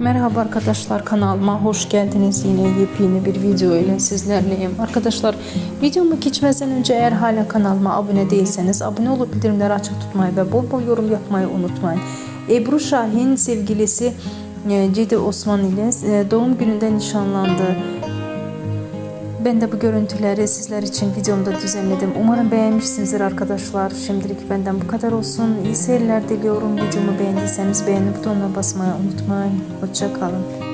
Merhaba arkadaşlar kanalıma hoş geldiniz. Yine yepyeni bir video ile sizlerleyim. Arkadaşlar videomu geçmeden önce eğer hala kanalıma abone değilseniz abone olup bildirimleri açık tutmayı ve bol bol yorum yapmayı unutmayın. Ebru Şahin sevgilisi e, Cedi Osman ile e, doğum gününde nişanlandı. Ben de bu görüntüleri sizler için videomda düzenledim. Umarım beğenmişsinizdir arkadaşlar. Şimdilik benden bu kadar olsun. İyi seyirler diliyorum. Videomu beğendiyseniz beğeni butonuna basmayı unutmayın. Hoşça kalın.